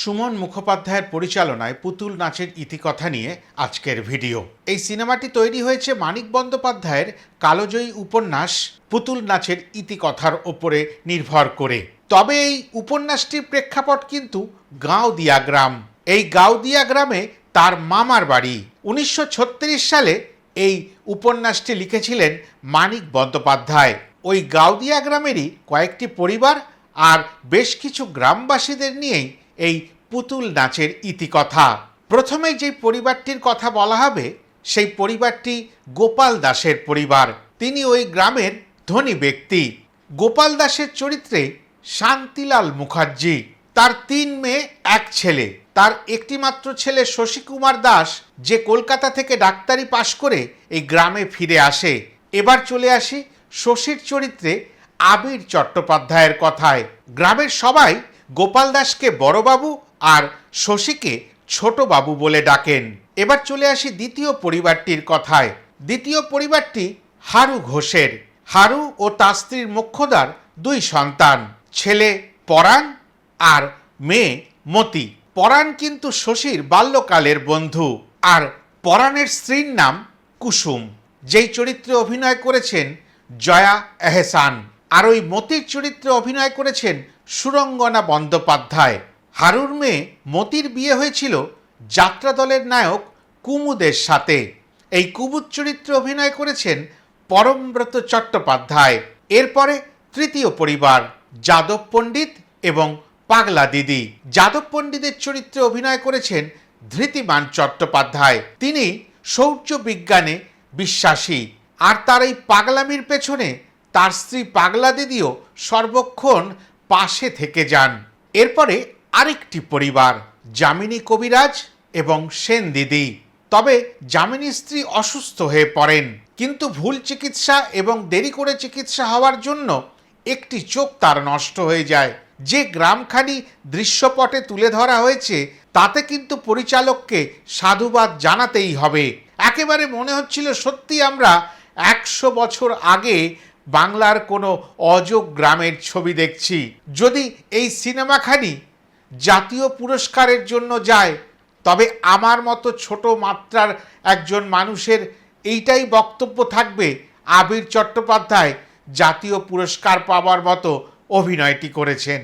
সুমন মুখোপাধ্যায়ের পরিচালনায় পুতুল নাচের ইতিকথা নিয়ে আজকের ভিডিও। এই সিনেমাটি তৈরি হয়েছে মানিক বন্দ্যোপাধ্যায়ের কালোজয়ী উপন্যাস পুতুল নাচের ইতিকথার ওপরে নির্ভর করে। তবে এই উপন্যাসটির প্রেক্ষাপট কিন্তু গাঁওদিয়া গ্রাম। এই গাঁওদিয়া গ্রামে তার মামার বাড়ি। উনিশশো ছত্রিশ সালে এই উপন্যাসটি লিখেছিলেন মানিক বন্দ্যোপাধ্যায়। ওই গাউদিয়া গ্রামেরই কয়েকটি পরিবার আর বেশ কিছু গ্রামবাসীদের নিয়েই এই পুতুল নাচের ইতিকথা। প্রথমে যে পরিবারটির কথা বলা হবে, সেই পরিবারটি গোপাল দাসের পরিবার। তিনি ওই গ্রামের ধনী ব্যক্তি। গোপাল দাসের চরিত্রে শান্তিলাল মুখার্জি। তার তিন মেয়ে, এক ছেলে। তার একটিমাত্র ছেলে শশী কুমার দাস, যে কলকাতা থেকে ডাক্তারি পাশ করে এই গ্রামে ফিরে আসে। এবার চলে আসি শশীর চরিত্রে আবির চট্টোপাধ্যায়ের কথায়। গ্রামের সবাই গোপাল দাসকে বড়বাবু আর শশীকে ছোট বাবু বলে ডাকেন। এবার চলে আসি দ্বিতীয় পরিবারটির কথায়। দ্বিতীয় পরিবারটি হারু ঘোষের। হারু ও তার স্ত্রীর মোক্ষদার দুই সন্তান, ছেলে পরাণ আর মেয়ে মতি। পরাণ কিন্তু শশীর বাল্যকালের বন্ধু আর পরাণের স্ত্রীর নাম কুসুম। যেই চরিত্রে অভিনয় করেছেন জয়া এহসান। আর ওই মতির চরিত্রে অভিনয় করেছেন সুরঙ্গনা বন্দ্যোপাধ্যায়। হারুর মেয়ে মতির বিয়ে হয়েছিল যাত্রা দলের নায়ক কুমুদের সাথে। এই কুমুদ চরিত্রে অভিনয় করেছেন পরমব্রত চট্টোপাধ্যায়। এরপরে তৃতীয় পরিবার, যাদব পণ্ডিত এবং পাগলা দিদি। যাদব পণ্ডিতের চরিত্রে অভিনয় করেছেন ধৃতিমান চট্টোপাধ্যায়। তিনি শৌর্য বিজ্ঞানে বিশ্বাসী। আর তার এই পাগলামির পেছনে তার স্ত্রী পাগলা দিদিও সর্বক্ষণ পাশে থেকে যান। এরপরে আরেকটি পরিবার, যামিনী কবিরাজ এবং সেন দিদি। তবে যামিনী স্ত্রী অসুস্থ হয়ে পড়েন। কিন্তু ভুল চিকিৎসা এবং দেরি করে চিকিৎসা হওয়ার জন্য একটি চোখ তার নষ্ট হয়ে যায়। যে গ্রামখানি দৃশ্যপটে তুলে ধরা হয়েছে, তাতে কিন্তু পরিচালককে সাধুবাদ জানাতেই হবে। একেবারে মনে হচ্ছিল সত্যি আমরা একশো বছর আগে বাংলার কোনো অযোগ গ্রামের ছবি দেখছি। যদি এই সিনেমাখানি জাতীয় পুরস্কারের জন্য যায়, তবে আমার মতো ছোট মাত্রার একজন মানুষের এইটাই বক্তব্য থাকবে আবির চট্টোপাধ্যায় জাতীয় পুরস্কার পাওয়ার মতো অভিনয়টি করেছেন।